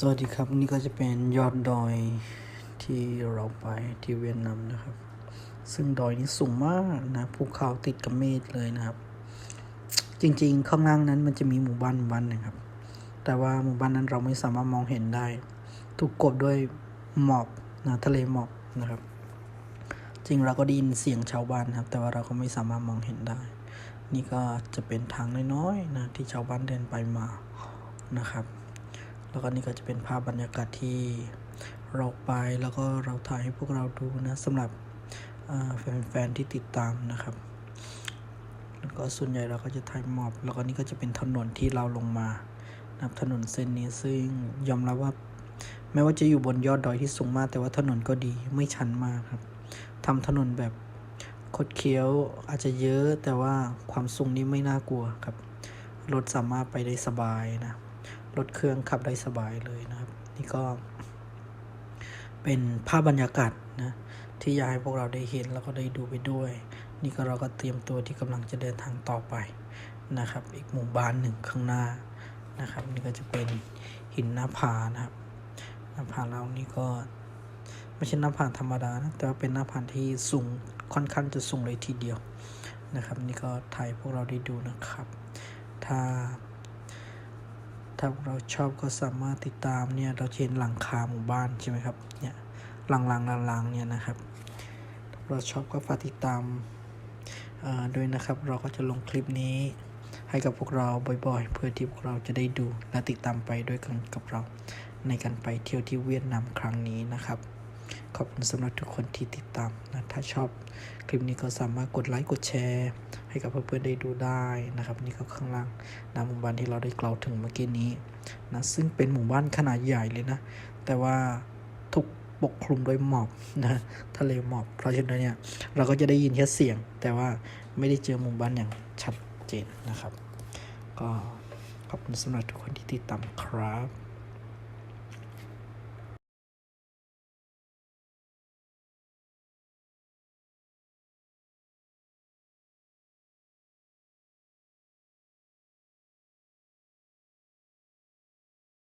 สวัสดีครับนี่ก็จะเป็นยอดดอยที่เราไปที่เวียดนามนะครับ ซึ่งดอยนี้สูงมากนะภูเขาติดกับเมฆเลยนะครับ จริงๆ ข้างล่างนั้นมันจะมีหมู่บ้านหมู่บ้านหนึ่งครับ แต่ว่าหมู่บ้านนั้นเราไม่สามารถมองเห็นได้ ถูกกบด้วยหมอกนะทะเลหมอกนะครับ จริงเราก็ได้ยินเสียงชาวบ้านครับ แต่ว่าเราก็ไม่สามารถมองเห็นได้ นี่ก็จะเป็นทางน้อยๆนะที่ชาวบ้านเดินไปมานะครับ แล้วก็นี่ก็จะเป็นภาพบรรยากาศที่เราไปแล้วก็เราถ่ายให้พวกเราดูนะสำหรับแฟนๆที่ติดตามนะครับ แล้วก็ส่วนใหญ่เราก็จะถ่ายหมอบ แล้วก็นี่ก็จะเป็นถนนที่เราลงมานะถนนเส้นนี้ซึ่งยอมรับว่าแม้ว่าจะอยู่บนยอดดอยที่สูงมาก แต่ว่าถนนก็ดีไม่ชันมากครับทำถนนแบบคดเคี้ยวอาจจะเยอะแต่ว่าความสูงนี้ไม่น่ากลัวครับรถสามารถไปได้สบายนะ รถเครื่องขับได้สบายเลยนะครับ นี่ก็ เป็นภาพบรรยากาศนะที่อยากให้พวกเราได้เห็นแล้วก็ได้ดูไปด้วย นี่ก็เราก็เตรียมตัวที่กำลังจะเดินทางต่อไปนะครับ อีกหมู่บ้านหนึ่งข้างหน้านะครับ นี่ก็จะเป็นหินหน้าผานะครับหน้าผาเรานี่ก็ไม่ใช่หน้าผาธรรมดานะแต่ว่าเป็นหน้าผาที่สูงค่อนข้างจะสูงเลยทีเดียวนะครับ นี่ก็ถ่ายพวกเราได้ดูนะครับ ถ้า ถ้าเราชอบก็สามารถติดตามเนี่ยเราเห็นหลังคาหมู่บ้านใช่ไหมครับเนี่ยหลังๆลังๆเนี่ยนะครับถ้าเราชอบก็ฝากติดตามด้วยนะครับ เราก็จะลงคลิปนี้ให้กับพวกเราบ่อยๆ เพื่อที่พวกเราจะได้ดูและติดตามไปด้วยกันกับเรา ในการไปเที่ยวที่เวียดนามครั้งนี้นะครับ ขอบคุณสำหรับทุกคนที่ติดตามนะถ้าชอบคลิปนี้ก็สามารถกดไลค์กดแชร์ ให้กับเพื่อนๆได้ดูได้นะครับนี่ก็ข้างล่างนะหมู่บ้านที่เราได้กล่าวถึงเมื่อกี้นี้นะซึ่งเป็นหมู่บ้านขนาดใหญ่เลยนะ แต่ว่าถูกปกคลุมด้วยหมอกนะทะเลหมอกเพราะฉะนั้นเนี่ยเราก็จะได้ยินแค่เสียง แต่ว่าไม่ได้เจอหมู่บ้านอย่างชัดเจนนะครับ ก็ขอบคุณสำหรับทุกคนที่ติดตามครับ